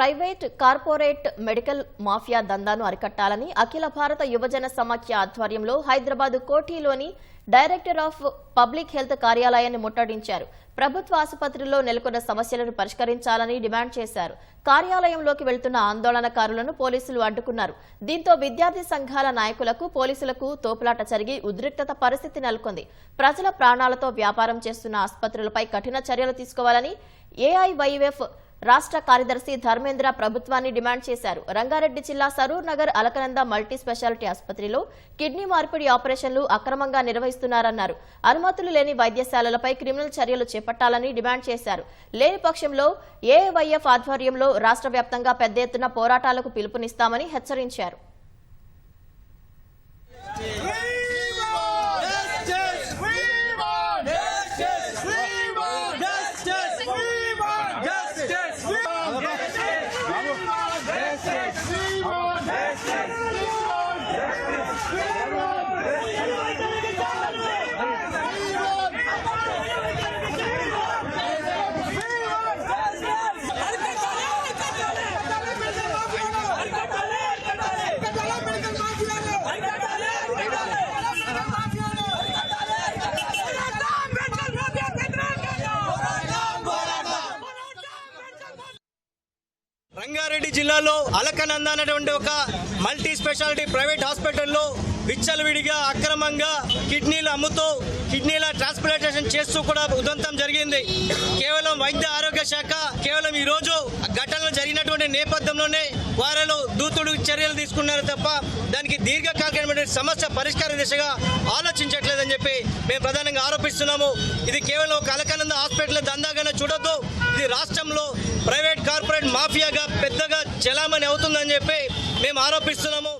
Private corporate medical mafia దందాను అరికట్టాలని అఖిల భారత యువజన సమాఖ్య ఆధ్వర్యంలో హైదరాబాద్ కోఠీలోని డైరెక్టర్ ఆఫ్ పబ్లిక్ హెల్త్ కార్యాలయాన్ని ముట్టడించారు. ప్రభుత్వ ఆసుపత్రిలో నెలకొన్న సమస్యలను పరిష్కరించాలని డిమాండ్ చేశారు. కార్యాలయంలోకి వెళ్తున్న ఆందోళనకారులను పోలీసులు అడ్డుకున్నారు. దీంతో విద్యార్థి సంఘాల నాయకులకు పోలీసులకు తోపులాట జరిగి ఉద్రిక్తత పరిస్థితి నెలకొంది. ప్రజల ప్రాణాలతో వ్యాపారం చేస్తున్న ఆసుపత్రులపై కఠిన చర్యలు తీసుకోవాలని ఏఐవైఎఫ్ రాష్ట్ర కార్యదర్శి ధర్మేంద్ర ప్రభుత్వాన్ని డిమాండ్ చేశారు. రంగారెడ్డి జిల్లా సరూర్ నగర్ అలకనంద మల్టీ స్పెషాలిటీ ఆసుపత్రిలో కిడ్నీ మార్పిడి ఆపరేషన్లు అక్రమంగా నిర్వహిస్తున్నారన్నారు. అనుమతులు లేని వైద్యశాలలపై క్రిమినల్ చర్యలు చేపట్టాలని డిమాండ్ చేశారు. లేని పక్షంలో ఏఐవైఎఫ్ ఆధ్వర్యంలో రాష్ట్ర వ్యాప్తంగా పెద్ద ఎత్తున పోరాటాలకు పిలుపునిస్తామని హెచ్చరించారు. రంగారెడ్డి జిల్లాలో అలకనంద అనేటువంటి ఒక మల్టీ స్పెషాలిటీ ప్రైవేట్ హాస్పిటల్లో విచ్చలవిడిగా అక్రమంగా కిడ్నీలు అమ్ముతూ కిడ్నీల ట్రాన్స్ప్లాంటేషన్ చేస్తూ కూడా ఉదంతం జరిగింది. కేవలం వైద్య ఆరోగ్య శాఖ కేవలం ఈ రోజు ఘటనలు జరిగినటువంటి నేపథ్యంలోనే వారిలో దూతుడు చర్యలు తీసుకున్నారు తప్ప దీర్ఘకాలికమైన సమస్య పరిష్కార దిశగా ఆలోచించట్లేదని చెప్పి మేము ప్రధానంగా ఆరోపిస్తున్నాము. ఇది కేవలం ఒక హాస్పిటల్ దందాగానే చూడొద్దు. ఇది రాష్ట్రంలో ప్రైవేట్ కార్పొరేట్ మాఫియాగా పెద్దగా చెలామణి అవుతుందని చెప్పి మేము ఆరోపిస్తున్నాము.